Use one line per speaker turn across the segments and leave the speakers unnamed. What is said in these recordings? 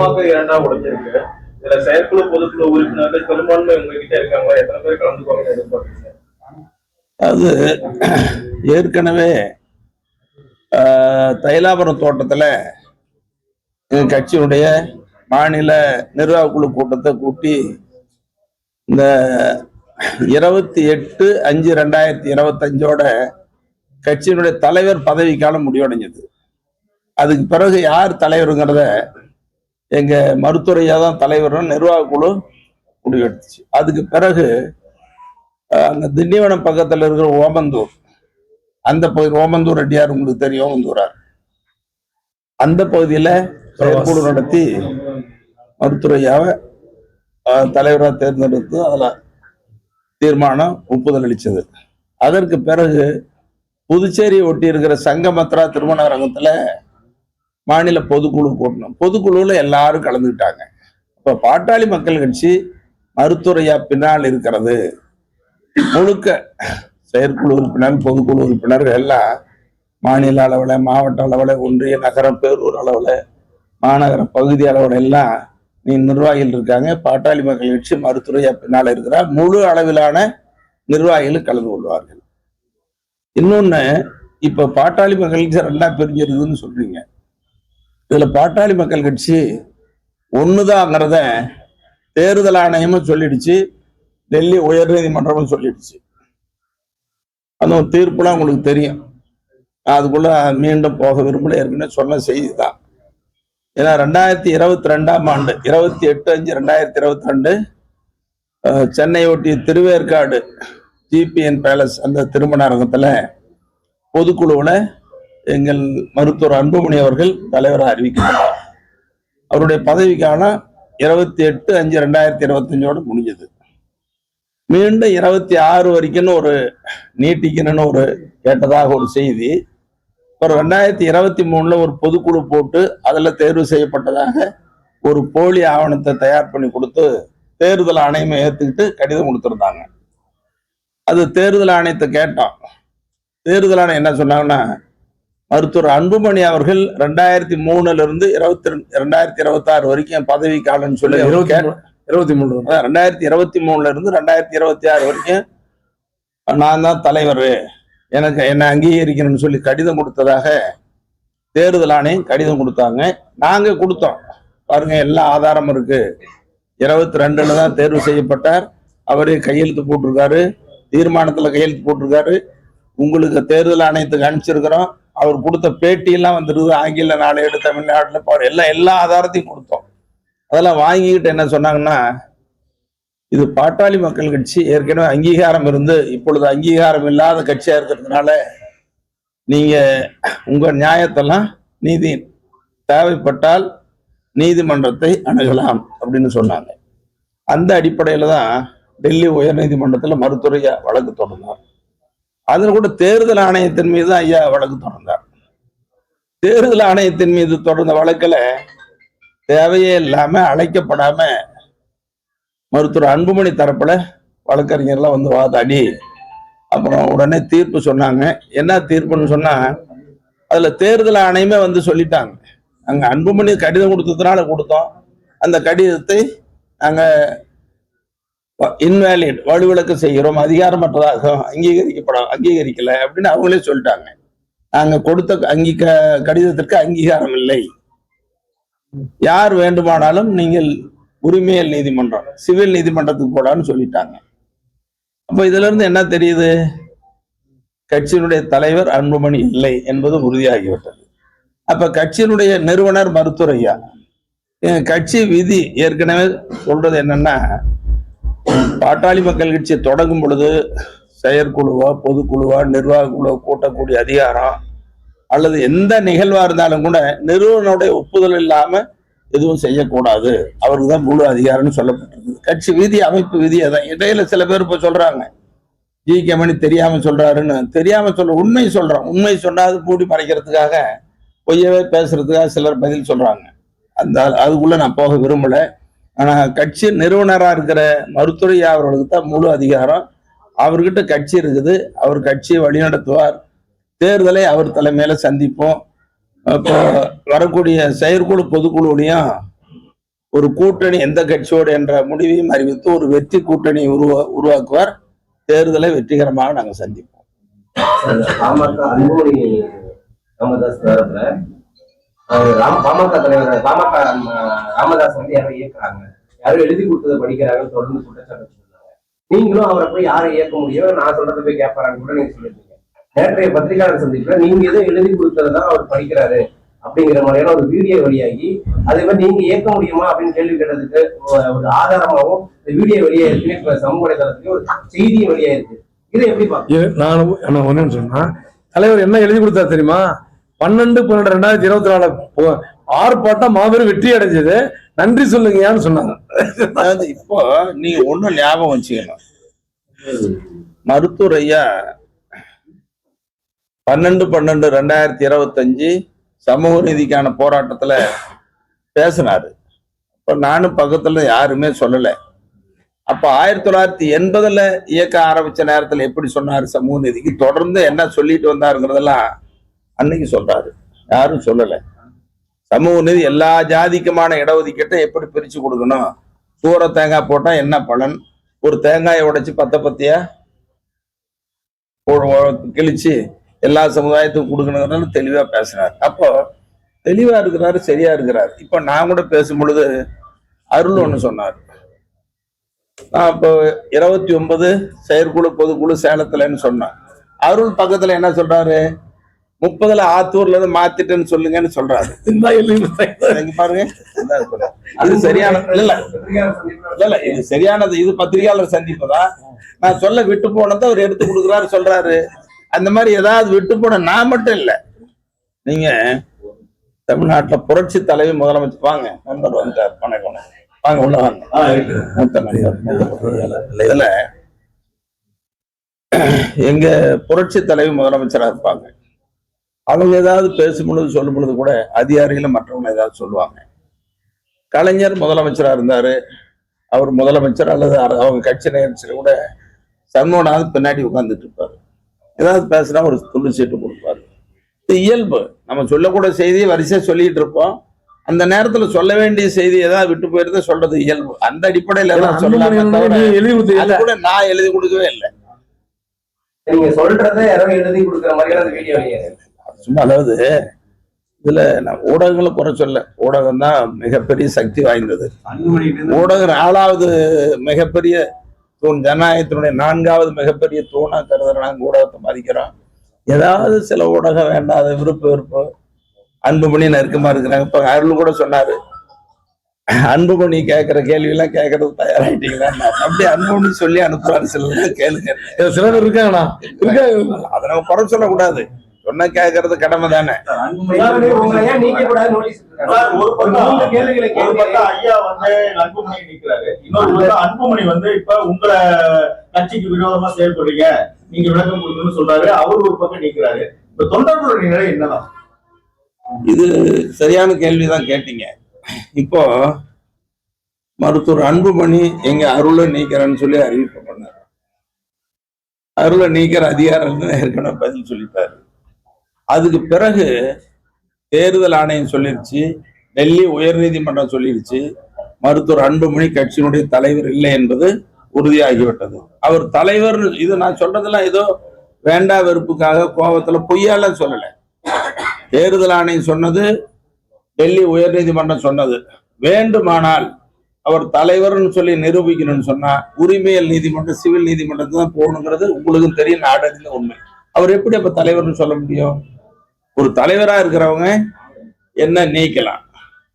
பாமக இரண்டா உடைஞ்சிருக்கு. இதுல செயற்குழு பொதுக்குழு உறுப்பினர்கள் பெரும்பான்மை உங்ககிட்ட இருக்காங்க எத்தனை பேர் கலந்துக்குவாங்க எதிர்பார்க்குறீங்க?
அது ஏற்கனவே தைலாபுரம் தோட்டத்தில் எங்கள் கட்சியினுடைய மாநில நிர்வாக குழு கூட்டத்தை கூட்டி இந்த இருபத்தி எட்டு அஞ்சு ரெண்டாயிரத்தி இருபத்தஞ்சோட கட்சியினுடைய தலைவர் பதவிக்காலம் முடிவடைஞ்சது. அதுக்கு பிறகு யார் தலைவருங்கிறத எங்க மருத்துவரையா தான் தலைவரும் நிர்வாக குழு முடிவெடுத்துச்சு. அதுக்கு பிறகு அந்த திண்டிவனம் பக்கத்துல இருக்கிற ஓமந்தூர் அந்த பகுதி ஓமந்தூர் ரெட்டியார் உங்களுக்கு தெரியும் ஓமந்தூரார் அந்த பகுதியில செயற்குழு நடத்தி மருத்துவரையாவை தலைவராக தேர்ந்தெடுத்து அதுல தீர்மானம் ஒப்புதல் அளித்தது அதற்கு பிறகு புதுச்சேரி ஒட்டி இருக்கிற சங்கமத்ரா திருமண அரங்கத்தில் மாநில பொதுக்குழு கூட்டணும் பொதுக்குழுவில் எல்லாரும் கலந்துக்கிட்டாங்க. இப்போ பாட்டாளி மக்கள் கட்சி மருத்துவரையா பின்னால் இருக்கிறது. முழுக்க செயற்குழு உறுப்பினர் பொதுக்குழு உறுப்பினர்கள் எல்லாம் மாநில அளவில் மாவட்ட அளவில் ஒன்றிய நகரம் பேரூர் அளவில் மாநகர பகுதி அளவில் எல்லாம் நீ நிர்வாகிகள் இருக்காங்க. பாட்டாளி மக்கள் கட்சி மருத்துவரையா பின்னால் இருக்கிறார். முழு அளவிலான நிர்வாகிகள் கலந்து கொள்வார்கள். இன்னொன்று இப்போ பாட்டாளி மக்கள் கட்சி ரெண்டா பிரிஞ்சிருக்குன்னு சொல்றீங்க. இதில் பாட்டாளி மக்கள் கட்சி ஒன்றுதாங்கிறத தேர்தல் ஆணையமும் சொல்லிடுச்சு டெல்லி உயர்நீதிமன்றமும் சொல்லிடுச்சு. அந்த ஒரு தீர்ப்புலாம் உங்களுக்கு தெரியும். அதுக்குள்ள மீண்டும் போக விரும்பல ஏற்கனவே சொன்ன செய்தி தான் ஏன்னா ரெண்டாயிரத்தி இருபத்தி ரெண்டாம் ஆண்டு இருபத்தி எட்டு அஞ்சு ரெண்டாயிரத்தி இருபத்தி ரெண்டு சென்னை ஒட்டிய திருவேற்காடு ஜிபிஎன் பேலஸ் அந்த திருமண அரங்கத்தில் பொதுக்குழுவில் எங்கள் மருத்துவர் அன்புமணி அவர்கள் தலைவராக அறிவிக்கப்பட்டார் அவருடைய பதவிக்கான இருபத்தி எட்டு அஞ்சு ரெண்டாயிரத்தி இருபத்தஞ்சோடு முடிஞ்சது. மீண்டும் இருபத்தி ஆறு வரைக்கும்னு ஒரு நீட்டிக்கணும்னு ஒரு கேட்டதாக ஒரு செய்தி. அப்புறம் ரெண்டாயிரத்தி இருபத்தி மூணுல ஒரு பொதுக்குழு போட்டு அதில் தேர்வு செய்யப்பட்டதாக ஒரு போலி ஆவணத்தை தயார் பண்ணி கொடுத்து தேர்தல் ஆணையமே ஏற்றுக்கிட்டு கடிதம் கொடுத்துருந்தாங்க. அது தேர்தல் ஆணையத்தை கேட்டோம். தேர்தல் ஆணையம் என்ன சொன்னாங்கன்னா மருத்துவர் அன்புமணி அவர்கள் ரெண்டாயிரத்தி மூணுல இருந்து இருபத்தி ரெண்டாயிரத்தி இருபத்தி ஆறு வரைக்கும் பதவி காலம்னு சொல்லி
இருபத்தி மூணு
ரெண்டாயிரத்தி இருபத்தி மூணுல இருந்து ரெண்டாயிரத்தி இருபத்தி ஆறு வரைக்கும் நான் தான் தலைவர். எனக்கு என்னை அங்கீகரிக்கணும்னு சொல்லி கடிதம் கொடுத்ததாக தேர்தல் ஆணையம் கடிதம் கொடுத்தாங்க. நாங்க கொடுத்தோம். பாருங்க எல்லா ஆதாரமும் இருக்கு. இருபத்தி ரெண்டுல தான் தேர்வு செய்யப்பட்டார். அவரே கையெழுத்து போட்டிருக்காரு. தீர்மானத்துல கையெழுத்து போட்டிருக்காரு. உங்களுக்கு தேர்தல் ஆணையத்துக்கு அனுப்பிச்சிருக்கிறோம். அவர் கொடுத்த பேட்டியெல்லாம் வந்துருது. ஆங்கில நாளேடு தமிழ்நாடுல அவர் எல்லாம் எல்லா ஆதாரத்தையும் கொடுத்தோம். அதெல்லாம் வாங்கிக்கிட்டு என்ன சொன்னாங்கன்னா இது பாட்டாளி மக்கள் கட்சி ஏற்கனவே அங்கீகாரம் இருந்து இப்பொழுது அங்கீகாரம் இல்லாத கட்சியா இருக்கிறதுனால நீங்க உங்க நியாயத்தெல்லாம் நீதி தேவைப்பட்டால் நீதிமன்றத்தை அணுகலாம் அப்படின்னு சொன்னாங்க. அந்த அடிப்படையில தான் டெல்லி உயர்நீதிமன்றத்தில் மருத்துவரையா வழக்கு தொடர்ந்தார். அதில் கூட தேர்தல் ஆணையத்தின் மீது தான் ஐயா வழக்கு தொடர்ந்தார். தேர்தல் ஆணையத்தின் மீது தொடர்ந்த வழக்கில் தேவையே இல்லாமல் அழைக்கப்படாம மருத்துவர் அன்புமணி தரப்புல வழக்கறிஞர்லாம் வந்து வாதாடி அப்புறம் உடனே தீர்ப்பு சொன்னாங்க. என்ன தீர்ப்புன்னு சொன்னால் அதில் தேர்தல் ஆணையமே வந்து சொல்லிட்டாங்க. நாங்கள் அன்புமணி கடிதம் கொடுத்ததுனால கொடுத்தோம். அந்த கடிதத்தை நாங்கள் இன்வேலிட் வலுவிளக்கு செய்கிறோம் அதிகாரமற்றதாக அங்கீகரிக்கப்பட அங்கீகரிக்கல அப்படின்னு அவங்களே சொல்லிட்டாங்க. நாங்க கொடுத்த அங்கீக கடிதத்திற்கு அங்கீகாரம் இல்லை. யார் வேண்டுமானாலும் நீங்கள் உரிமையல் நீதிமன்றம் சிவில் நீதிமன்றத்துக்கு போடான்னு சொல்லிட்டாங்க. அப்ப இதுல இருந்து என்ன தெரியுது? கட்சியினுடைய தலைவர் அன்புமணி இல்லை என்பது உறுதியாகிவிட்டது. அப்ப கட்சியினுடைய நிறுவனர் மருத்துவரையா கட்சி விதி ஏற்கனவே சொல்றது என்னன்னா பாட்டாளி மக்கள் கட்சி தொடங்கும் பொழுது செயற்குழுவா பொதுக்குழுவா நிர்வாக குழுவோ கூட்டக்கூடிய அதிகாரம் அல்லது எந்த நிகழ்வா இருந்தாலும் கூட நிறுவனுடைய ஒப்புதல் இல்லாம எதுவும் செய்யக்கூடாது. அவருக்கு தான் முழு அதிகாரம்னு சொல்லப்பட்டிருக்கு கட்சி விதி அமைப்பு விதி அதான். இடையில சில பேர் இப்ப சொல்றாங்க. ஜி கே மணி தெரியாம சொல்றாருன்னு. தெரியாம சொல்ற உண்மை சொல்றோம். உண்மை சொன்னாது மூடி மறைக்கிறதுக்காக பொய்யவே பேசுறதுக்காக சிலர் பதில் சொல்றாங்க. அந்த அதுக்குள்ள நான் போக விரும்பலை. ஆனால் கட்சி நிறுவனராக இருக்கிற மருத்துவரையா அவர்களுக்கு தான் முழு அதிகாரம். அவர்கிட்ட கட்சி இருக்குது. அவர் கட்சியை வழிநடத்துவார். தேர்தலை அவர் தலைமையில சந்திப்போம். இப்போ வரக்கூடிய செயற்குழு பொதுக்குழுலையும் ஒரு கூட்டணி எந்த கட்சியோடு என்ற முடிவையும் அறிவித்து ஒரு வெற்றி கூட்டணி உருவா உருவாக்குவார். தேர்தலை வெற்றிகரமாக நாங்கள் சந்திப்போம்.
பாமக தலைவர் பாமக ராமதாஸ் வந்து யாரும் இயக்குறாங்க. யாரும் எழுதி கொடுத்ததை படிக்கிறாங்கன்னு தொடர்ந்து குற்றச்சாட்டு சொன்னாங்க நீங்களும் அவரை போய் யாரை இயக்க முடியும் நான் சொல்றதை போய் கேட்பாரான்னு கூட நீங்க சொல்லிருக்கீங்க. நேற்றைய பத்திரிகையாளர் சந்திப்புல நீங்க எதோ எழுதி கொடுத்ததுதான் அவர் படிக்கிறாரு அப்படிங்கிற மாதிரியான ஒரு வீடியோ வெளியாகி அதே மாதிரி நீங்க இயக்க முடியுமா அப்படின்னு கேள்வி கேட்டதுக்கு ஒரு- ஆதாரமாகவும் இந்த வீடியோ வெளியாயிருக்கு. இப்ப சமூக வலைதளத்துக்கு ஒரு செய்தியும் வெளியாயிருக்கு. இதை எப்படி பாக்க
நான் நான் ஒன்னு சொன்னா தலைவர் என்ன எழுதி கொடுத்தாரு தெரியுமா? பன்னெண்டு பன்னெண்டு ரெண்டாயிரத்தி இருபத்தி நாலு போ- ஆர்ப்பாட்டம் மாபெரும் வெற்றி அடைஞ்சது. நன்றி சொல்லுங்கயான்னு சொன்னாங்க.
அதாவது இப்போ நீங்க ஒன்னும் ஞாபகம் வச்சுக்கணும். மருத்துவர் ஐயா பன்னெண்டு பன்னெண்டு ரெண்டாயிரத்தி இருபத்தஞ்சு சமூக நீதிக்கான போராட்டத்துல பேசினாரு. இப்ப நானும் பக்கத்துல யாருமே சொல்லல. அப்ப ஆயிரத்தி தொள்ளாயிரத்தி எண்பதுல இயக்க ஆரம்பிச்ச நேரத்துல எப்படி சொன்னாரு சமூக நீதிக்கு? தொடர்ந்து என்ன சொல்லிட்டு வந்தாருங்கிறதெல்லாம் அன்னைக்கு சொல்றாரு. யாரும் சொல்லலை. சமூக நீதி எல்லா ஜாதிக்குமான இடஒதுக்கீட்டை எப்படி பிரிச்சு கொடுக்கணும்? சூற தேங்காய் போட்டா என்ன பலன்? ஒரு தேங்காயை உடைச்சு பத்த பத்தியா? கிழிச்சு எல்லா சமுதாயத்துக்கும் கொடுக்கணுங்கிறது தெளிவா பேசுறாரு. அப்போ தெளிவா இருக்கிறாரு சரியா இருக்கிறாரு. இப்ப நான் கூட பேசும் பொழுது அருள் ஒண்ணு சொன்னார். நான் இப்போ இருபத்தி ஒன்பது செயற்குழு பொதுக்குழு சேலத்துலன்னு சொன்னேன். அருள் பக்கத்துல என்ன சொல்றாரு? முப்பதுல ஆத்தூர்ல இருந்து மாத்திட்டேன்னு சொல்லுங்கன்னு சொல்றாரு. பாருங்க. அது சரியான இல்ல இல்ல. இது சரியானது. இது பத்திரிகையாளர் சந்திப்பு தான். நான் சொல்ல விட்டு போனதை அவர் எடுத்து கொடுக்குறாரு சொல்றாரு. அந்த மாதிரி ஏதாவது விட்டு போன நான் மட்டும் இல்ல. நீங்க தமிழ்நாட்டுல புரட்சி தலைவி முதலமைச்சர். வாங்க நண்பர் வந்தார் வணக்கம் வாங்க. உள்ள வாங்க. இதுல எங்க புரட்சி தலைவி முதலமைச்சரா இருப்பாங்க. அவங்க ஏதாவது பேசும் பொழுது சொல்லும் பொழுது கூட அதிகாரிகளும் மற்றவங்க ஏதாவது சொல்லுவாங்க. கலைஞர் முதலமைச்சரா இருந்தாரு. அவர் முதலமைச்சர் அல்லது அவங்க கட்சி நிகழ்ச்சியில கூட சண்முகநாத் பின்னாடி உட்கார்ந்துட்டு இருப்பாரு. ஏதாவது பேசுனா ஒரு துண்டு சீட்டு கொடுப்பாரு. இது இயல்பு. நம்ம சொல்லக்கூட செய்தியை வரிசையா சொல்லிட்டு இருப்போம். அந்த நேரத்துல சொல்ல வேண்டிய செய்தி ஏதாவது விட்டு போயிருந்தா சொல்றது இயல்பு. அந்த அடிப்படையில
கொடுத்தீங்க.
கூட நான் எழுதி கொடுக்கவே இல்லை.
நீங்க சொல்றத யாரோ எழுதி கொடுக்குற மாதிரியான அந்த வீடியோ
சும்மா அதாவது இதுல நான் ஊடகங்களை குறை சொல்ல. ஊடகம் தான் மிகப்பெரிய சக்தி வாய்ந்தது. ஊடகம் நாலாவது மிகப்பெரிய தூண் ஜனநாயகத்தினுடைய நான்காவது மிகப்பெரிய தூணா கருதுற நாங்க ஊடகத்தை மதிக்கிறோம் ஏதாவது சில ஊடகம் வேண்டாத விருப்ப விருப்பு அன்புமணி நெருக்கமா இருக்கிறாங்க. இப்ப அருள் கூட சொன்னாரு. அன்புமணி கேட்கிற கேள்வி எல்லாம் கேட்கறது தயாராயிட்டீங்களா? அப்படியே அன்புமணி சொல்லி அனுப்புறாரு சில கேளுங்க
இது சில பேர் இருக்காங்கண்ணா. இருக்காங்க
அதை நம்ம குறை சொல்லக்கூடாது. சொன்ன கேட்கறது கடமை தானே.
ஒரு பக்கம் ஐயா வந்து அன்புமணி நிக்கிறாரு. இன்னொரு பக்கம் அன்புமணி வந்து இப்ப உங்களை கட்சிக்கு விரோதமா செயல்படுறீங்க. நீங்க விளக்கம் கொடுக்கணும்னு சொல்றாரு. அவர் ஒரு பக்கம் நிக்கிறாரு. இப்ப தொண்டர்களுடைய நிலை என்னதான்?
இது சரியான கேள்விதான் கேட்டீங்க. இப்போ மருத்துவர் அன்புமணி எங்க அருளை நீக்கிறேன்னு சொல்லி அறிவிப்பு பண்ணார். அருளை நீக்கிற அதிகாரம் ஏற்கனவே பதில் சொல்லிட்டாரு. அதுக்கு பிறகு தேர்தல் ஆணையம் சொல்லிருச்சு டெல்லி உயர்நீதிமன்றம் சொல்லிருச்சு மருத்துவர் அன்புமணி கட்சியினுடைய தலைவர் இல்லை என்பது உறுதியாகிவிட்டது. அவர் தலைவர் இது நான் சொல்றதெல்லாம் ஏதோ வேண்டா வெறுப்புக்காக கோபத்துல பொய்யால சொல்லல. தேர்தல் ஆணையம் சொன்னது டெல்லி உயர்நீதிமன்றம் சொன்னது. வேண்டுமானால் அவர் தலைவர்னு சொல்லி நிரூபிக்கணும்னு சொன்னா உரிமையல் நீதிமன்றம் சிவில் நீதிமன்றத்துக்கு தான் போகணுங்கிறது உங்களுக்கும் தெரியும் நாடகத்துல உண்மை. அவர் எப்படி அப்ப தலைவர்னு சொல்ல முடியும்? ஒரு தலைவரா இருக்கிறவங்க என்ன நீக்கலாம்.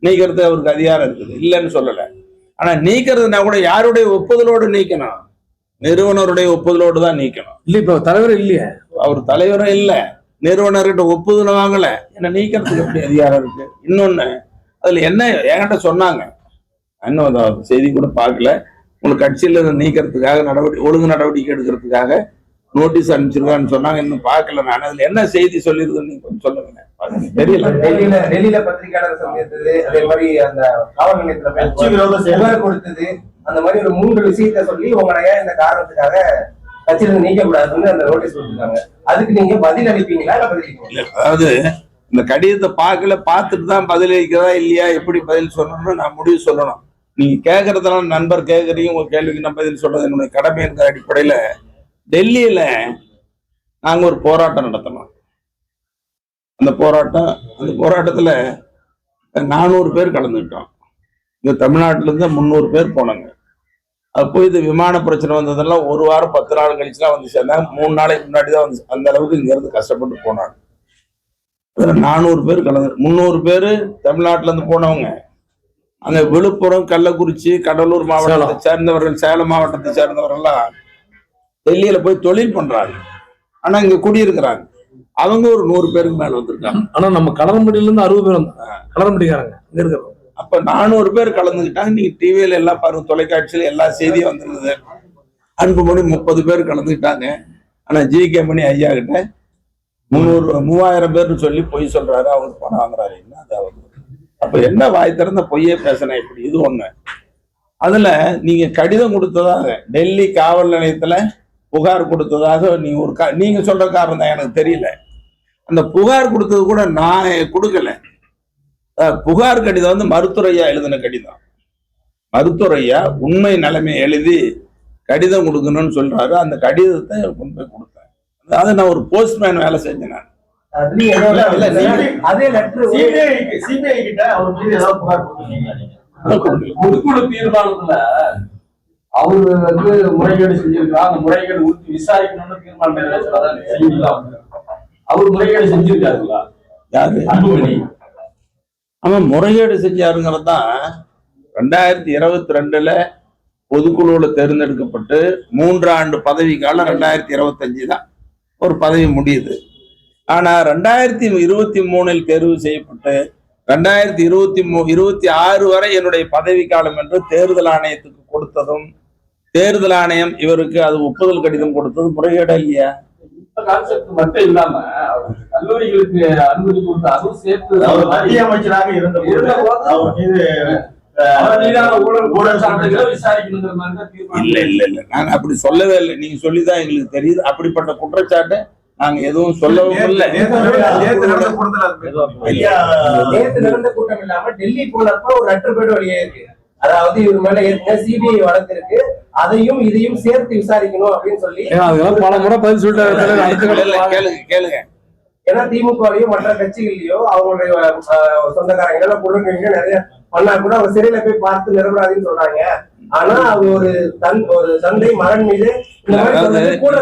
நீக்கிறது அவருக்கு அதிகாரம் இருக்குது. இல்லைன்னு சொல்லல. ஆனா நீக்கிறதுனா கூட யாருடைய ஒப்புதலோடு நீக்கணும்? நிறுவனருடைய ஒப்புதலோடு தான் நீக்கணும்.
இல்ல இப்ப தலைவர் இல்லையே.
அவர் தலைவரும் இல்ல. நிறுவனர்கிட்ட ஒப்புதல் வாங்கல. என்ன நீக்கிறதுக்கு எப்படி அதிகாரம் இருக்கு? இன்னொன்னு அதுல என்ன என்கிட்ட சொன்னாங்க. இன்னும் செய்தி கூட பார்க்கல. உங்களுக்கு கட்சியில நீக்கிறதுக்காக நடவடிக்கை ஒழுங்கு நடவடிக்கை எடுக்கிறதுக்காக நோட்டீஸ் அனுப்பிச்சிருக்கான்னு சொன்னாங்க. இன்னும் பார்க்கல நான். அதுல என்ன செய்தி சொல்லியிருக்குன்னு நீங்க கொஞ்சம் சொல்லுங்க பாருங்க. தெரியல.
டெல்லியில டெல்லியில பத்திரிகையாளர் சந்தித்தது அதே மாதிரி அந்த காவல் நிலையத்துல கொடுத்தது. அந்த மாதிரி ஒரு மூன்று விஷயத்த சொல்லி உங்களை ஏன் இந்த காரணத்துக்காக கட்சியில நீக்க கூடாதுன்னு அந்த நோட்டீஸ் கொடுத்துருக்காங்க. அதுக்கு நீங்க பதில் அளிப்பீங்களா இல்ல
அதாவது இந்த கடிதத்தை பார்க்கல பார்த்துட்டு தான் பதில் அளிக்கிறதா இல்லையா எப்படி பதில் சொல்லணும்னு நான் முடிவு சொல்லணும். நீங்க கேட்கறதெல்லாம் நண்பர் கேட்கறீங்க உங்க கேள்விக்கு நான் பதில் சொல்றது என்னுடைய கடமை என்கிற அடிப்படையில டெல்லியில நாங்க ஒரு போராட்டம் நடத்தினோம் அந்த போராட்டம் அந்த போராட்டத்துல நானூறு பேர் கலந்துக்கிட்டோம். இங்க தமிழ்நாட்டுல இருந்து முந்நூறு பேர் போனாங்க. அப்போ இது விமான பிரச்சனை வந்ததெல்லாம் ஒரு வாரம் பத்து நாள் கழிச்சுலாம் வந்து சேர்ந்தாங்க மூணு நாளைக்கு முன்னாடி தான் வந்து அந்த அளவுக்கு இங்க இருந்து கஷ்டப்பட்டு போனாங்க. நானூறு பேர் கலந்து முந்நூறு பேர் தமிழ்நாட்டுல இருந்து போனவங்க. அங்க விழுப்புரம் கள்ளக்குறிச்சி கடலூர் மாவட்டத்தை சேர்ந்தவர்கள் சேலம் மாவட்டத்தை சேர்ந்தவர்கள்லாம் டெல்லியில போய் தொழில் பண்றாங்க. ஆனா இங்க குடியிருக்கிறாங்க. அவங்க ஒரு நூறு பேருக்கு மேல வந்திருக்காங்க.
ஆனா நம்ம கடலம்படியில இருந்து அறுபது பேர் கடலம்படிக்காரங்க இங்க இருக்கிறோம்
அப்ப நானூறு பேர் கலந்துக்கிட்டாங்க. நீங்க டிவியில எல்லாம் பாருங்க தொலைக்காட்சியில எல்லா செய்தியும் வந்துருந்தது. அன்புமணி முப்பது பேர் கலந்துக்கிட்டாங்க. ஆனா ஜி கே மணி ஐயா கிட்ட முந்நூறு மூவாயிரம் பேர்னு சொல்லி பொய் சொல்றாரு. அவர் பணம் வாங்குறாரு. என்ன அது அவர்? அப்ப என்ன வாய் திறந்த பொய்யே பேசினேன் இப்படி இது ஒண்ணு. அதுல நீங்க கடிதம் கொடுத்ததாக டெல்லி காவல் நிலையத்துல புகார் கொடுத்ததாக நீங்க ஒரு கா- நீங்க சொல்ற காரணம் தான் எனக்கு தெரியல அந்த புகார் கொடுத்தது கூட நான் கொடுக்கல புகார் கடிதம் வந்து மருத்துவரையா எழுதின கடிதம் மருத்துவரையா உண்மை நிலைமையை எழுதி கடிதம் கொடுக்கணும்னு சொல்றாரு அந்த கடிதத்தை கொண்டு போய் கொடுத்தேன் அதாவது நான் ஒரு போஸ்ட்மேன் வேலை செஞ்சேன் நான்
தீர்மானத்துல அவரு வந்து முறைகேடு செஞ்சிருக்கா? அந்த முறைகேடு குறித்து விசாரிக்கணும்னு தீர்மானம் வந்து அவர் முறைகேடு செஞ்சிருக்காருங்களா?
யாரு?
அன்புமணி.
அவன் முறைகேடு செஞ்சாருங்கிறது தான் ரெண்டாயிரத்தி இருபத்தி ரெண்டுல பொதுக்குழுவுல தேர்ந்தெடுக்கப்பட்டு மூன்று ஆண்டு பதவி காலம் ரெண்டாயிரத்தி இருபத்தஞ்சு தான் ஒரு பதவி முடியுது. ஆனா ரெண்டாயிரத்தி இருபத்தி மூணில் தேர்வு செய்யப்பட்டு ரெண்டாயிரத்தி இருபத்தி மூ இருபத்தி ஆறு வரை என்னுடைய பதவி காலம் என்று தேர்தல் ஆணையத்துக்கு கொடுத்ததும் தேர்தல் ஆணையம் இவருக்கு அது ஒப்புதல் கடிதம் கொடுத்தது முறைகேடா இல்லையா?
இந்த கான்செப்ட் மட்டும் இல்லாம அவர் கல்லூரிகளுக்கு அனுமதி கொடுத்த அதுவும் சேர்த்து
அவர் மத்திய அமைச்சராக இருந்த அவர் மீது
இல்ல இல்ல இல்ல. நாங்க அப்படி சொல்லவே இல்லை. நீங்க சொல்லிதான் எங்களுக்கு தெரியுது. அப்படிப்பட்ட குற்றச்சாட்டை நாங்க எதுவும் சொல்லவும் இல்லை.
நேத்து நடந்த கூட்டம் இல்லாம டெல்லி போனப்ப ஒரு லெட்டர் வெளியே இருக்கு. அதாவது இவர் மேல ஏற்கனவே சிபிஐ வழக்கு இருக்கு அதையும் இதையும் சேர்த்து விசாரிக்கணும் அப்படின்னு சொல்லி
பல முறை பதில் சொல்லிட்டாரு
கேளுங்க கேளுங்க.
ஏன்னா திமுகவையோ மற்ற கட்சிகளையோ அவங்களுடைய அஹ், சொந்தக்காரங்க இல்ல குழுக்கள் நிறைய பண்ணா கூட அவங்க சிறையில போய் பார்த்து நிரபராதின்னு சொல்றாங்க. ஆனா அது ஒரு தன் ஒரு தந்தை மகன் மீது இந்த மாதிரி கூட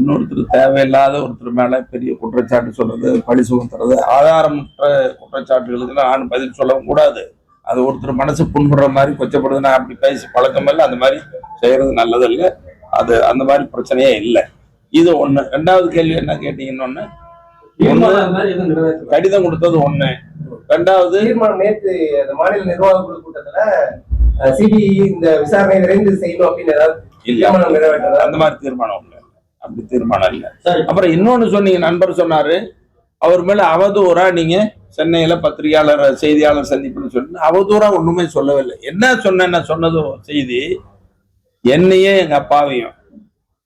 இன்னொருத்தர் தேவையில்லாத ஒருத்தர் மேல பெரிய குற்றச்சாட்டு சொல்றது பழி சுமத்துறது ஆதாரமற்ற குற்றச்சாட்டுகளுக்கு நான் பதில் சொல்லவும் கூடாது. அது ஒருத்தர் மனசு புண்படுற மாதிரி கொச்சப்படுது நான் அப்படி பேசி பழக்கம் இல்லை அந்த மாதிரி செய்யறது நல்லதில்லை. அது அந்த மாதிரி பிரச்சனையே இல்லை. இது ஒண்ணு. ரெண்டாவது கேள்வி என்ன கேட்டீங்கன்னு
நிறைவேற்றல.
கடிதம் கொடுத்தது ஒண்ணு. ரெண்டாவது
அந்த மாநில நிர்வாக குழு கூட்டத்துல சிபிஐ இந்த விசாரணை விரைந்து செய்யணும் அப்படின்னு ஏதாவது
அந்த மாதிரி தீர்மானம் அப்படி தீர்மானம் இல்லை. அப்புறம் இன்னொன்னு சொன்னீங்க நண்பர் சொன்னாரு. அவர் மேல அவதூறா நீங்க சென்னையில பத்திரிகையாளர் செய்தியாளர் சந்திப்புன்னு சொல்லி அவதூறா ஒண்ணுமே சொல்லவே இல்லை என்ன சொன்னேன் சொன்னது செய்தி என்னையே எங்க அப்பாவையும்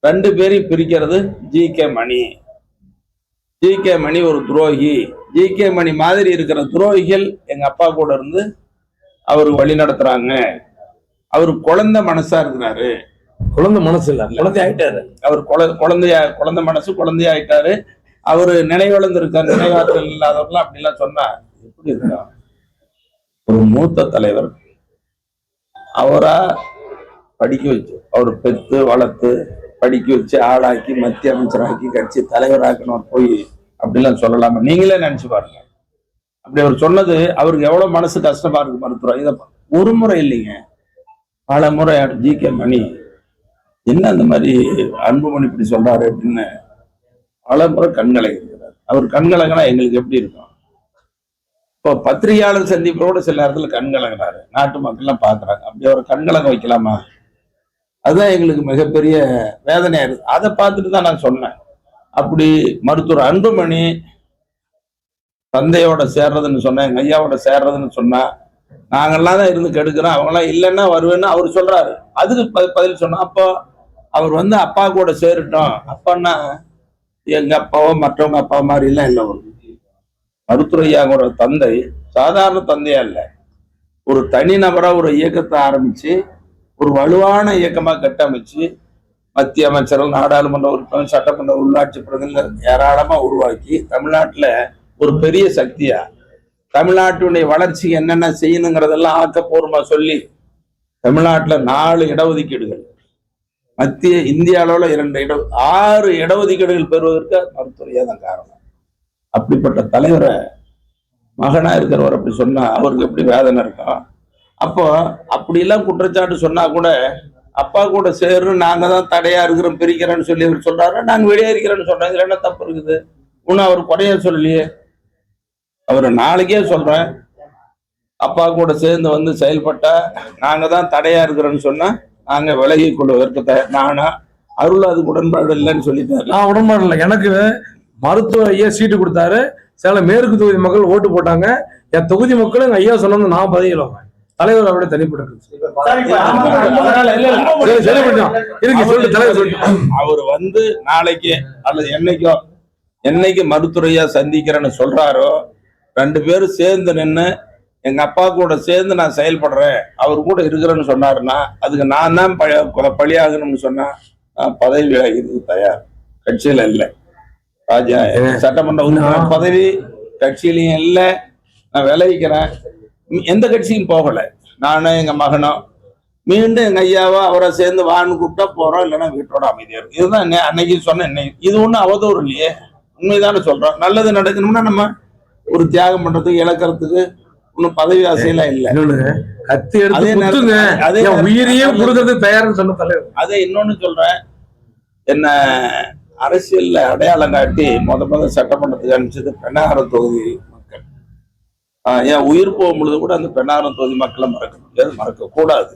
ரெண்டு பேரையும் பிரிக்கிறது G K Mani. G K Mani ஒரு துரோகி. ஜி கே மணி மாதிரி இருக்கிற துரோகிகள் எங்க அப்பா கூட இருந்து அவர் வழி நடத்துறாங்க. அவர் குழந்தை மனசா இருக்கிறாரு.
குழந்தை மனசு இல்ல குழந்தை ஆயிட்டாரு.
அவர் குழ- குழந்தையா குழந்தை மனசு குழந்தையாயிட்டாரு அவரு அவர் இருக்கார் நினைவாற்றல் இல்லாதவர்லாம் அப்படிலாம் சொன்னா எப்படி இருக்கா ஒரு மூத்த தலைவர். அவரா படிக்க வச்சு அவர் பெத்து வளர்த்து படிக்க வச்சு ஆளாக்கி மத்திய அமைச்சராக்கி கட்சி தலைவராக்கணும் போய் அப்படிலாம் சொல்லலாமா? நீங்களே நினைச்சு பாருங்க. அப்படி அவர் சொன்னது அவருக்கு எவ்வளவு மனசு கஷ்டமா இருக்கு மருத்துவம் இதை ஒரு முறை இல்லைங்க. பல முறை ஜி கே மணி என்ன அந்த மாதிரி அன்புமணி இப்படி சொல்றாரு அப்படின்னு பல கண்களை இருக்கிறார் அவர் கண்கலங்கனா எங்களுக்கு எப்படி இருக்கும்? இப்போ பத்திரிகையாளர் சந்திப்போட சில நேரத்துல கண்கலங்கிறாரு. நாட்டு மக்கள்லாம் பாக்குறாங்க அப்படி அவர் கண்கலங்க வைக்கலாமா? அதுதான் எங்களுக்கு மிகப்பெரிய வேதனையா இருக்கு. அதை பார்த்துட்டு தான் நான் சொன்னேன். அப்படி மருத்துவர் அன்புமணி தந்தையோட சேர்றதுன்னு சொன்னேன் எங்கள் ஐயாவோட சேர்றதுன்னு சொன்னா நாங்கெல்லாம் தான் இருந்து கெடுக்கிறோம். அவங்களாம் இல்லைன்னா வருவேன்னு அவர் சொல்றாரு. அதுக்கு ப- பதில் சொன்னா அப்போ அவர் வந்து அப்பா கூட சேரட்டும் அப்பான்னா எங்க அப்பாவோ மற்றவங்க அப்பா மாதிரி எல்லாம் இல்லை அவர். மருத்துவரையாங்கிற தந்தை சாதாரண தந்தையா இல்லை. ஒரு தனிநபரா ஒரு இயக்கத்தை ஆரம்பிச்சு ஒரு வலுவான இயக்கமா கட்டமைச்சு மத்திய அமைச்சர்கள் நாடாளுமன்ற உறுப்பினர் சட்டமன்ற உள்ளாட்சி பிரதிநிதிகள் ஏராளமா உருவாக்கி தமிழ்நாட்டுல ஒரு பெரிய சக்தியா தமிழ்நாட்டுடைய வளர்ச்சிக்கு என்னென்ன செய்யணுங்கிறதெல்லாம் ஆக்கப்பூர்வமா சொல்லி தமிழ்நாட்டில் நாலு இடஒதுக்கீடுகள். மத்திய இந்திய அளவில் இரண்டு இட ஆறு இடஒதுக்கீடுகள் பெறுவதற்கு மருத்துவரையே தான் காரணம். அப்படிப்பட்ட தலைவரை மகனா இருக்கிறவர் அப்படி சொன்னா அவருக்கு எப்படி வேதனை இருக்கும் அப்போ அப்படியெல்லாம் குற்றச்சாட்டு சொன்னா கூட அப்பா கூட சேரு நாங்க தான் தடையா இருக்கிறோம் பிரிக்கிறேன்னு சொல்லி அவர் சொல்றாரு? நாங்க வெளியேறிக்கிறேன்னு சொல்கிறேன் இதில் என்ன தப்பு இருக்குது? இன்னும் அவர் குறைய சொல்லலையே. அவர் நாளைக்கே சொல்றேன். அப்பா கூட சேர்ந்து வந்து செயல்பட்டா நாங்க தான் தடையா இருக்கிறோன்னு சொன்னா நாங்க விலகி கொள்வதற்கு நானா அருள் அதுக்கு உடன்பாடு இல்லைன்னு சொல்லிட்டாரு
நான் உடன்பாடு இல்லை. எனக்கு மருத்துவ ஐயா சீட்டு கொடுத்தாரு. சேலம் மேற்கு தொகுதி மக்கள் ஓட்டு போட்டாங்க. என் தொகுதி மக்களும் எங்க ஐயா சொன்னது நான் பதவியில் வைப்பேன். தலைவர் அப்படியே தனிப்பட்டு
சார், இப்ப
அதனால இல்ல, இல்ல.
சரி சரி பண்ணிட்டோம் இருக்கு சொல்லிட்டு தலைவர் சொல்லிட்டு.
அவர் வந்து நாளைக்கு அல்லது என்னைக்கோ என்னைக்கு மருத்துவரையா சந்திக்கிறேன்னு சொல்றாரோ ரெண்டு பேரும் சேர்ந்து நின்று எங்க அப்பா கூட சேர்ந்து நான் செயல்படுறேன். அவர் கூட இருக்கிறேன்னு சொன்னாருன்னா அதுக்கு நான் தான் பழ- பழியாகணும்னு சொன்னா நான் பதவி விலகிறதுக்கு தயார். கட்சியில இல்லை. ராஜா சட்டமன்ற உறுப்பினர் பதவி கட்சியிலையும் இல்லை. நான் விளைவிக்கிறேன் எந்த கட்சியும் போகல. நானும் எங்க மகனும் மீண்டும் எங்க ஐயாவோ அவரை சேர்ந்து வான்னு கூப்பிட்டா போறோம் இல்லைன்னா வீட்டோட அமைதியா இருக்கும். இதுதான் அன்னைக்கு சொன்ன இன்னைக்கு இது ஒண்ணும் அவதூறு இல்லையே. உண்மைதானே சொல்றோம். நல்லது நடக்கணும்னா நம்ம ஒரு தியாகம் பண்றதுக்கு இழக்கிறதுக்கு ஒன்றும் பதவி ஆசையெல்லாம் இல்லை.
கத்தி எடுத்து
அதே
உயிரையே கொடுக்கறதுக்கு தயார்னு சொன்ன தலைவர்.
அதை இன்னொன்னு சொல்றேன். என்ன அரசியல்ல அடையாளம் காட்டி முத முத சட்டமன்றத்துக்கு அனுப்பிச்சது பெண்ணாகரம் தொகுதி மக்கள். என் உயிர் போகும் பொழுது கூட அந்த பெண்ணாகரம் தொகுதி மக்களை மறக்க முடியாது மறக்க கூடாது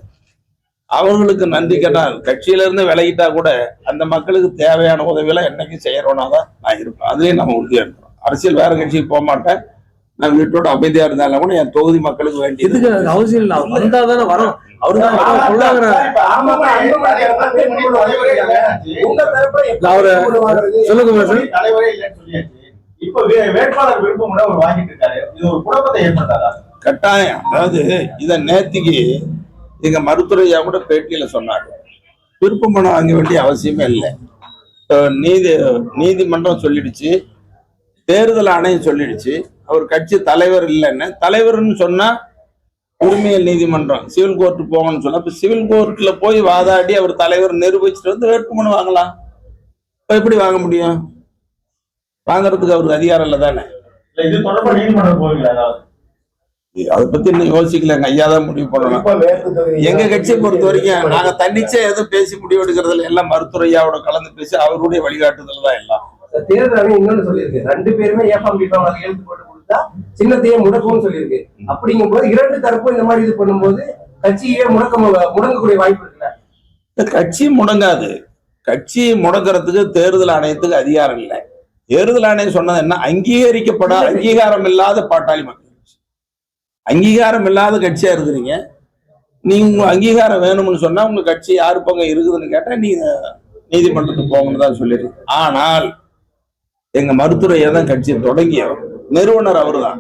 அவர்களுக்கு நன்றி கேட்டால் கட்சியில இருந்து விலகிட்டா கூட அந்த மக்களுக்கு தேவையான உதவிகளை என்னைக்கும் செய்யறவனா தான் நான் இருப்பேன். அதுலயும் நம்ம உறுதியா இருக்கிறோம் அரசியல் வேற கட்சிக்கு போக மாட்டேன். நான் வீட்டோட அமைதியா இருந்தாலும் கூட என் தொகுதி மக்களுக்கு
எதுக்கு எனக்கு அவசியம் இல்லை? அவர் வந்தா தானே வரும். அவரு தான் அவரு-? சொல்லுங்க
கட்டாயம். அதாவது இத நேத்திக்கு எங்க மருத்துவரையா கூட பேட்டியில சொன்னாரு. விருப்பம் பணம் வாங்க வேண்டிய அவசியமே இல்லை. நீதி நீதிமன்றம் சொல்லிடுச்சு. தேர்தல் ஆணையம் சொல்லிடுச்சு. அவர் கட்சி தலைவர் இல்லைன்னு தலைவர்னு சொன்னா உரிமையல் நீதிமன்றம் சிவில் கோர்ட் போங்கன்னு சொன்னா இப்ப சிவில் கோர்ட்ல போய் வாதாடி அவர் தலைவர் நிரூபிச்சுட்டு வந்து வேட்புமனு வாங்கலாம். இப்ப எப்படி வாங்க முடியும்? வாங்குறதுக்கு அவருக்கு அதிகாரம் இல்லை தானே அதை பத்தி இன்னும் யோசிக்கல எங்க ஐயா தான் முடிவு பண்ணணும். எங்க கட்சியை பொறுத்த வரைக்கும் நாங்க தன்னிச்சை எதுவும் பேசி முடிவு எடுக்கிறதுல எல்லாம் மருத்துவரையாவோட கலந்து பேசி அவருடைய வழிகாட்டுதல் தான் எல்லாம்.
தேர்தல் இன்னொன்னு சொல்லியிருக்கு. ரெண்டு பேருமே ஏஃபாம் பிஃபாம் அது எழுத்து போட்டு கொடுத்தா சின்னத்தையே முடக்கும்னு சொல்லியிருக்கு. அப்படிங்கும்போது இரண்டு தரப்பும் இந்த மாதிரி இது பண்ணும்போது கட்சியே முடக்க முடங்கக்கூடிய வாய்ப்பு இருக்குல்ல?
கட்சி முடங்காது. கட்சி முடக்கிறதுக்கு தேர்தல் ஆணையத்துக்கு அதிகாரம் இல்லை. தேர்தல் ஆணையம் சொன்னது என்ன? அங்கீகரிக்கப்பட அங்கீகாரம் இல்லாத பாட்டாளி மக்கள் கட்சி. அங்கீகாரம் இல்லாத கட்சியா இருக்கிறீங்க நீங்க உங்க அங்கீகாரம் வேணும்னு சொன்னா உங்க கட்சி யாரு பக்கம் இருக்குதுன்னு கேட்டா நீங்க நீதிமன்றத்துக்கு போங்கன்னு தான் சொல்லியிருக்கு. ஆனால் எங்க மருத்துவரையா தான் கட்சியை தொடங்கியவர். நிறுவனர் அவர்தான்.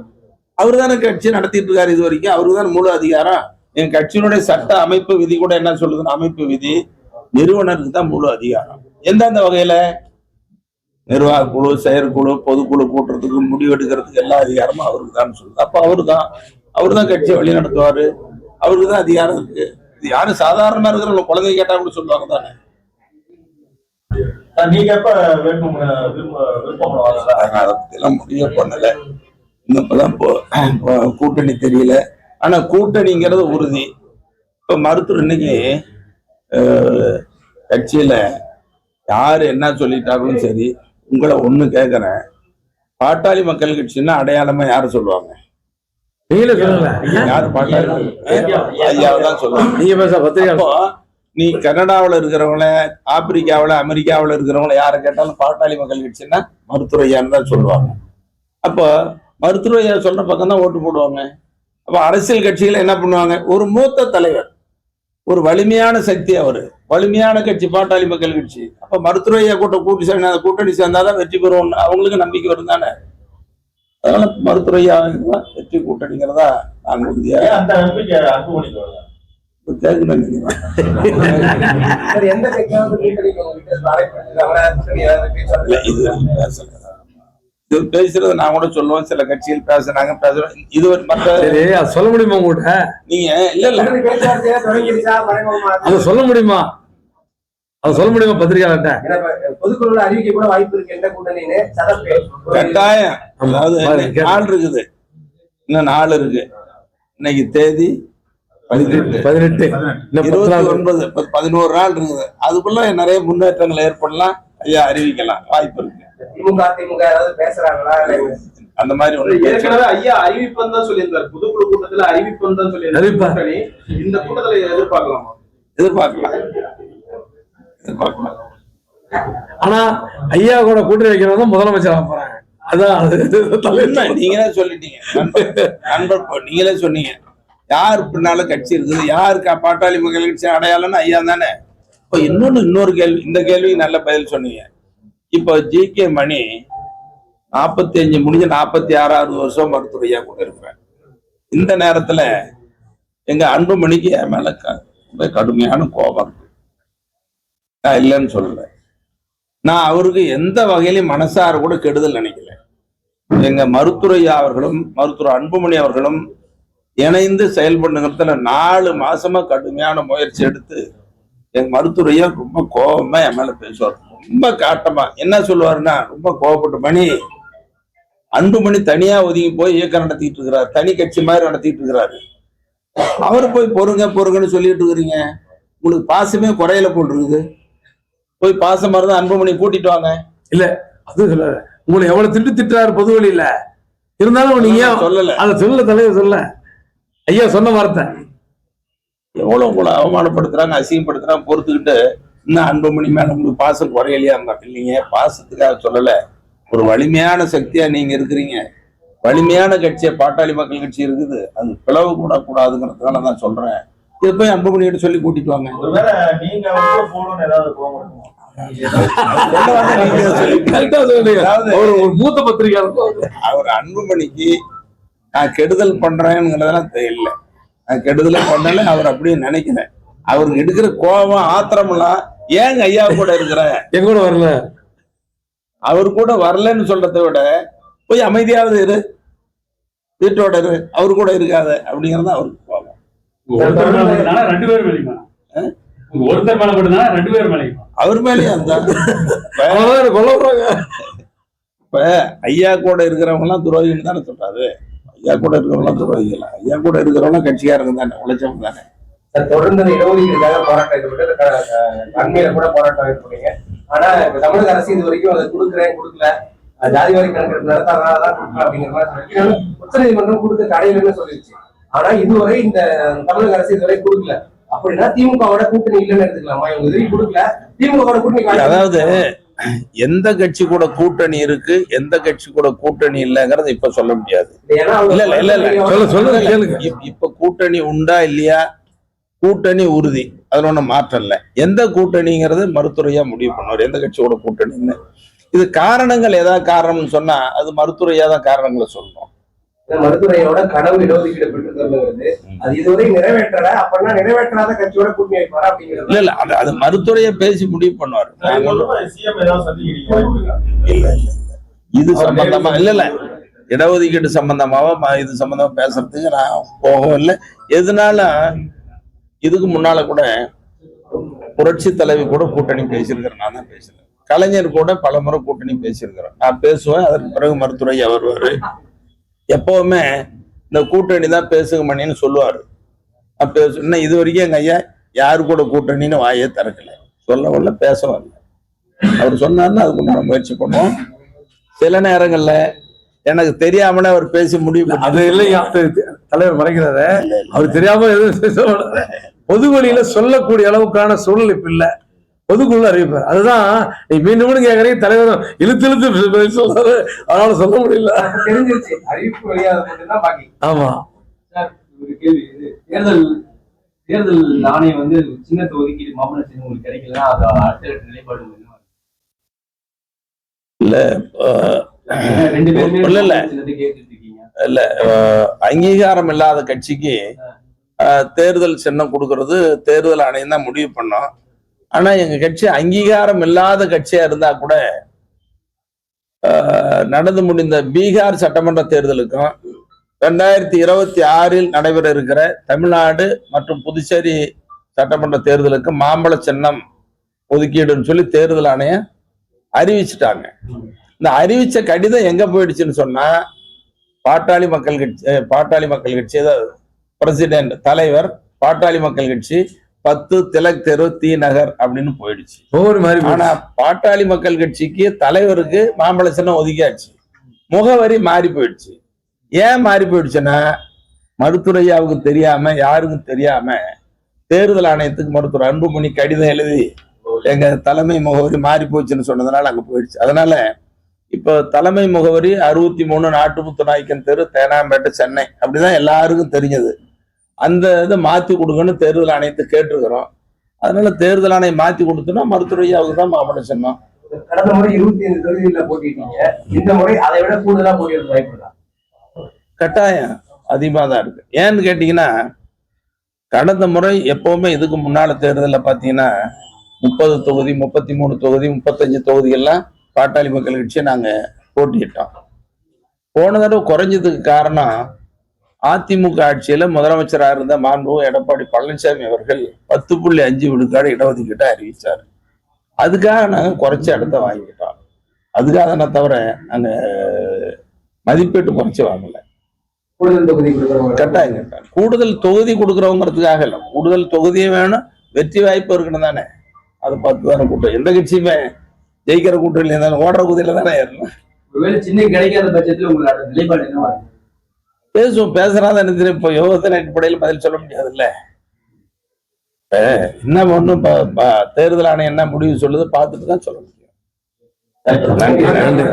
அவரு தானே கட்சி நடத்திட்டு இருக்காரு இது வரைக்கும் அவரு தான் முழு அதிகாரம். என் கட்சியினுடைய சட்ட அமைப்பு விதி கூட என்ன சொல்லுதுன்னா அமைப்பு விதி நிறுவனருக்கு தான் முழு அதிகாரம். எந்தெந்த வகையில? நிர்வாக குழு செயற்குழு பொதுக்குழு கூட்டுறதுக்கு முடிவெடுக்கிறதுக்கு எல்லா அதிகாரமும் அவருக்கு தான் சொல்லுது. அப்ப அவரு தான் அவரு தான் கட்சியை வழி நடத்துவாரு அவருக்கு தான் அதிகாரம் இருக்கு. இது யாரும் சாதாரணமா இருக்கிற குழந்தை கேட்டா கூட சொல்லுவாங்க தானே?
நீங்க எப்ப
அதை பத்தி எல்லாம் முடிவே பண்ணல. இன்னும் கூட்டணி தெரியல. ஆனா கூட்டணிங்கிறது உறுதி. இப்ப மருத்துவர் இன்னைக்கு கட்சியில யாரு என்ன சொல்லிட்டாங்களும் சரி உங்களை ஒண்ணு கேக்குறேன். பாட்டாளி மக்கள் கட்சின்னா அடையாளமா யாரு சொல்லுவாங்க? யாரு பாட்டாளி? ஐயாவை தான் சொல்லுவாங்க. நீ கனடாவுல இருக்கிறவங்கள ஆப்பிரிக்காவுல அமெரிக்காவுல இருக்கிறவங்கள யாரை கேட்டாலும் பாட்டாளி மக்கள் கட்சின்னா மருத்துவையான்னு தான் சொல்லுவாங்க. அப்போ மருத்துவையா சொல்ற பக்கம் தான் ஓட்டு போடுவாங்க. அப்போ அரசியல் கட்சிகள் என்ன பண்ணுவாங்க? ஒரு மூத்த தலைவர் ஒரு வலிமையான சக்தி அவரு வலிமையான கட்சி பாட்டாளி மக்கள் கட்சி. அப்ப மருத்துவையா கூட்டம் கூட்டி சேர்ந்து கூட்டணி சேர்ந்தாதான் வெற்றி பெறுவோம் அவங்களுக்கு நம்பிக்கை வரும் தானே? அதனால மருத்துவையா வெற்றி கூட்டணிங்கிறதா நான் உறுதியாக இது பேசுறது நான் கூட சொல்லுவேன் சில கட்சிகள் பேசுனாங்க பேசுறேன் இது ஒரு மற்ற
சொல்ல முடியுமா உங்ககிட்ட?
நீங்க இல்ல இல்ல
அதை சொல்ல முடியுமா? அதை சொல்ல முடியுமா பத்திரிகையாளர்கிட்ட?
பொதுக்குழுல அறிவிக்க கூட வாய்ப்பு இருக்கு எந்த கூட்டணின்னு
கட்டாயம் அதாவது. நாள் இருக்குது. இன்னும் நாள் இருக்கு. இன்னைக்கு தேதி பதினெட்டு. இருபத்தி
நாள்
ஒன்பது பதினோரு நாள் இருக்குது. அதுக்குள்ள நிறைய முன்னேற்றங்கள் ஏற்படலாம். ஐயா அறிவிக்கலாம். வாய்ப்பு இருக்கு.
திமுக திமுக ஏதாவது பேசுறாங்களா?
அந்த மாதிரி ஒண்ணு
ஏற்கனவே ஐயா அறிவிப்பன் தான் சொல்லியிருந்தார். பொதுக்குழு கூட்டத்துல அறிவிப்பன் தான் சொல்லியிருந்தார். இந்த கூட்டத்துல எதிர்பார்க்கலாமா?
எதிர்பார்க்கலாம். எதிர்பார்க்கலாம்.
ஆனா ஐயா கூட கூட்டணி வைக்கிறவங்க முதலமைச்சர் ஆக போறாங்க. அதான்
நீங்களே சொல்லிட்டீங்க. நண்பர் நீங்களே சொன்னீங்க. யார் பின்னால கட்சி இருக்குது? யாருக்கு பாட்டாளி மக்கள் கட்சி அடையாளம்னு ஐயா தானே? இப்போ இன்னொன்னு இன்னொரு கேள்வி இந்த கேள்விக்கு நல்ல பதில் சொன்னீங்க. இப்போ ஜி. கே. மணி நாற்பத்தி அஞ்சு முடிஞ்சு நாற்பத்தி ஆறாவது வருஷம் மருத்துவையா கூட இருப்பேன். இந்த நேரத்துல எங்க அன்புமணிக்கு என் மேல ரொம்ப கடுமையான கோபம் இருக்கு. நான் இல்லைன்னு சொல்லல. நான் அவருக்கு எந்த வகையிலும் மனசார கூட கெடுதல் நினைக்கல. எங்க மருத்துரையா அவர்களும் மருத்துவர் அன்புமணி அவர்களும் இணைந்து செயல்படுங்கிறதுல நாலு மாசமா கடுமையான முயற்சி எடுத்து எங்க மருத்துவரையா ரொம்ப கோபமா என் மேல பேசுவார். ரொம்ப காட்டமா. என்ன சொல்லுவாருன்னா ரொம்ப கோபப்பட்ட மணி அன்புமணி தனியா ஒதுங்கி போய் இயக்கம் நடத்திட்டு இருக்கிறார். தனி கட்சி மாதிரி நடத்திட்டு இருக்கிறாரு. அவர் போய் பொறுங்க பொறுங்கன்னு சொல்லிட்டு இருக்கிறீங்க. உங்களுக்கு பாசமே குறையில போட்டுருக்குது போய் பாசமா இருந்தா அன்புமணி கூட்டிட்டு வாங்க.
அது சொல்ல உங்களை எவ்வளவு திட்டு திட்டுறாரு பொது வழியில. இருந்தாலும் நீங்க
சொல்லல.
அதை சொல்ல தலைவர் சொல்ல ஐயா சொன்ன வார்த்தை.
எவ்வளவு உங்களை அவமானப்படுத்துறாங்க அசிங்கப்படுத்துறாங்க பொறுத்துக்கிட்டு இன்னும் அன்புமணி மேல உங்களுக்கு பாசம் குறையலையா இருந்தா இல்லைங்க பாசத்துக்காக சொல்லல. ஒரு வலிமையான சக்தியா நீங்க இருக்கிறீங்க. வலிமையான கட்சியா பாட்டாளி மக்கள் கட்சி இருக்குது. அது பிளவு கூட கூடாதுங்கிறதுனால தான் சொல்றேன். இது போய் அன்புமணிகிட்ட சொல்லி கூட்டிட்டு வாங்க.
ஒரு ஒரு மூத்த பத்திரிகையாளர்.
அவர் அன்புமணிக்கு நான் கெடுதல் பண்றேங்கிறதெல்லாம் தெரியல. நான் கெடுதலே பண்ணல அவர் அப்படியே நினைக்கிறேன் அவருக்கு எடுக்கிற கோபம் ஆத்திரமெல்லாம் ஏங்க ஐயா கூட இருக்கிற?
எங்க கூட வரல.
அவர் கூட வரலன்னு சொல்றதை விட போய் அமைதியாவது இரு. வீட்டோட இரு. அவர் கூட இருக்காத அப்படிங்கறது அவருக்கு கோபம்.
ரெண்டு பேரும் மேலையுமா? ஒருத்தர் மேல போட்டுதானா ரெண்டு பேரும் மேலையுமா?
அவர் மேலேயும்
என்ன கொல்ல போறாங்க
இப்ப ஐயா கூட இருக்கிறவங்க எல்லாம் துரோகின்னு தானே சொல்றாரு. ஐயா கூட இருக்கிறவங்க எல்லாம் துரோகிகள் ஐயா கூட இருக்கிறவங்க கட்சிக்காரங்க தானே உழைச்சவங்க தானே.
சார் தொடர்ந்து அந்த இடஒதுக்கீடுக்காக போராட்டம் ஈடுபட்டு அண்மையில கூட போராட்டம் ஈடுபட்டீங்க ஆனா தமிழக அரசு இது வரைக்கும் அதை கொடுக்குறேன் கொடுக்கல. ஜாதி வாரி கணக்கெடுப்பு நடத்தாதான் கொடுக்கல அப்படிங்கிற மாதிரி சொல்லி உச்சநீதிமன்றம் கொடுக்க தடையிலன்னு சொல்லிருச்சு. ஆனா இதுவரை இந்த தமிழக அரசு இதுவரை கொடுக்கல. அப்படின்னா திமுகவோட கூட்டணி இல்லைன்னு எடுத்துக்கலாமா? இவங்க இதுவரைக்கும் கொடுக்கல. திமுகவோட கூட்டணி
அதாவது எந்த கட்சி கூட கூட்டணி இருக்கு எந்த கட்சி கூட கூட்டணி இல்லைங்கறத இப்ப சொல்ல முடியாது. இல்ல, இல்ல, இல்ல, இல்ல.
சொல்ல சொல்லுங்க
இப்ப கூட்டணி உண்டா இல்லையா? கூட்டணி உறுதி. அதுல ஒண்ணும் மாற்றம் இல்ல. எந்த கூட்டணிங்கிறது மருத்துவரையா முடிவு பண்ணுவார். எந்த கட்சியோட கூட்டணின்னு இது காரணங்கள் ஏதாவது காரணம்னு சொன்னா அது மருத்துவரையா தான் காரணங்களை சொல்லணும்
மருத்துவரையோட கனவு இடஒதுக்கீடு அது இதுவரை நிறைவேற்றல. அப்படின்னா நிறைவேற்றாத கட்சியோட கூட்டணி வைப்பாரா அப்படிங்கிறது.
இல்ல இல்ல அது அது மருத்துவரையா பேசி முடிவு பண்ணுவார்? இல்ல இல்ல. இது சம்பந்தமா இல்ல இல்ல இடஒதுக்கீடு சம்பந்தமாவோ இது சம்பந்தமா பேசுறதுக்கு நான் போகவும் இல்லை. எதனால இதுக்கு முன்னால கூட புரட்சி தலைவி கூட கூட்டணி பேசியிருக்கிறேன் நான் தான் பேசுறேன் கலைஞர் கூட பல முறை கூட்டணி பேசியிருக்கிறேன். நான் பேசுவேன் அதற்கு பிறகு மருத்துவரை வருவாரு. எப்பவுமே இந்த கூட்டணி தான் பேசுங்க மணின்னு சொல்லுவாரு பேசு இன்னும் இது வரைக்கும் எங்க ஐயா யாரு கூட கூட்டணின்னு வாயே திறக்கல. சொல்ல வரல பேச வரல. அவர் சொன்னாருன்னா அதுக்கு நான் முயற்சி பண்ணுவோம். சில நேரங்கள்ல எனக்கு தெரியாமலே அவர் பேசி முடிவு
அது இல்லையா அது தலைவர் மறைக்கிறாரு. அவர் தெரியாம எதுவும் பொது வழியில சொல்லக்கூடிய அளவுக்கான சூழல் இப்ப இல்ல. பொதுக்குள்ள அறிவிப்பார் அதுதான் நீ மீண்டும் மீண்டும் கேக்குறீங்க தலைவர் இழுத்து இழுத்து சொல்றாரு. அதனால சொல்ல முடியல. ஆமா.
தேர்தல் தேர்தல் ஆணையம் வந்து சின்னத்தை ஒதுக்கீடு மாமல்ல சின்னம் உங்களுக்கு கிடைக்கலன்னா அது அடுத்த நிலைப்பாடு ரெண்டு பேருமே
இல்ல, இல்ல. இல்ல அஹ், அங்கீகாரம் இல்லாத கட்சிக்கு தேர்தல் சின்னம் கொடுக்கறது தேர்தல் ஆணையம் தான் முடிவு பண்ணோம். ஆனா எங்க கட்சி அங்கீகாரம் இல்லாத கட்சியா இருந்தா கூட நடந்து முடிந்த பீகார் சட்டமன்ற தேர்தலுக்கும் ரெண்டாயிரத்தி இருபத்தி ஆறில் நடைபெற இருக்கிற தமிழ்நாடு மற்றும் புதுச்சேரி சட்டமன்ற தேர்தலுக்கு மாம்பழ சின்னம் ஒதுக்கீடுன்னு சொல்லி தேர்தல் ஆணையம் அறிவிச்சிட்டாங்க. இந்த அறிவிச்ச கடிதம் எங்க போயிடுச்சுன்னு சொன்னா பாட்டாளி மக்கள் கட்சி பாட்டாளி மக்கள் கட்சி பிரசிடென்ட் தலைவர் பாட்டாளி மக்கள் கட்சி பத்து திலக் தெரு தி நகர் அப்படின்னு போயிடுச்சு.
ஒவ்வொரு மாதிரி
ஆனா பாட்டாளி மக்கள் கட்சிக்கு தலைவருக்கு மாம்பழ சின்னம் ஒதுக்கியாச்சு. முகவரி மாறி போயிடுச்சு. ஏன் மாறி போயிடுச்சுன்னா மருத்துவரையாவுக்கு தெரியாம யாருக்கும் தெரியாம தேர்தல் ஆணையத்துக்கு மருத்துவர் அன்புமணி கடிதம் எழுதி எங்க தலைமை முகவரி மாறி போச்சுன்னு சொன்னதுனால அங்க போயிடுச்சு. அதனால இப்போ தலைமை முகவரி அறுபத்தி மூணு நாட்டுமுத்து நாய்க்கன் தெரு தேனாம்பேட்டை சென்னை அப்படிதான் எல்லாருக்கும் தெரிஞ்சது. அந்த இதை மாத்தி கொடுங்கன்னு தேர்தல் ஆணையத்தை கேட்டிருக்கிறோம். அதனால தேர்தல் ஆணையம் மாத்தி கொடுத்தோம்னா மருத்துவரையாவுக்கு தான் மாம்பழம் சொன்னோம்
கடந்த முறை இருபத்தி ஐந்து தொகுதிகளில் போட்டிட்டீங்க. இந்த முறை அதை விட கூடுதலா போட்டியிட வாய்ப்பு
கட்டாயம் அதிகமாக தான் இருக்கு. ஏன்னு கேட்டீங்கன்னா கடந்த முறை எப்பவுமே இதுக்கு முன்னால தேர்தலில் பார்த்தீங்கன்னா முப்பது தொகுதி முப்பத்தி மூணு தொகுதி முப்பத்தஞ்சு தொகுதிகள்லாம் பாட்டாளி மக்கள் கட்சியை நாங்கள் போட்டியிட்டோம். போன தடவை குறைஞ்சதுக்கு காரணம் அதிமுக ஆட்சியில முதலமைச்சராக இருந்த மாண்பு எடப்பாடி பழனிசாமி அவர்கள் பத்து புள்ளி அஞ்சு விழுக்காடு இடஒதுக்கீட்டை அறிவிச்சார். அதுக்காக நாங்கள் குறைச்ச இடத்த வாங்கிட்டோம் அதுக்காக தானே தவிர நாங்கள் மதிப்பீட்டு குறைச்சி வாங்கல.
கூடுதல் தொகுதி
கட்டாயம் கட்டாயம். கூடுதல் தொகுதி கொடுக்குறவங்கிறதுக்காக இல்லை. கூடுதல் தொகுதியும் வேணும். வெற்றி வாய்ப்பு இருக்கணும் தானே. அதை பார்த்து தானே கூட்டம். எந்த கட்சியுமே ஜெயிக்கிற கூட்டணியில் இருந்தாலும் ஓடுற குதிரையில தானே ஏறணும்.
ஒருவேளை சின்னம் கிடைக்காத பட்சத்துல உங்களோட நிலைப்பாடு என்னவா?
பேசுவோம் பேசுறாத எனக்கு இப்போ யோகத்தின் அடிப்படையில் பதில் சொல்ல முடியாது இல்ல என்ன ஒன்றும் தேர்தல் ஆணையம் என்ன முடிவு சொல்லுது பார்த்துட்டு தான் சொல்ல முடியும். நன்றி நன்றி.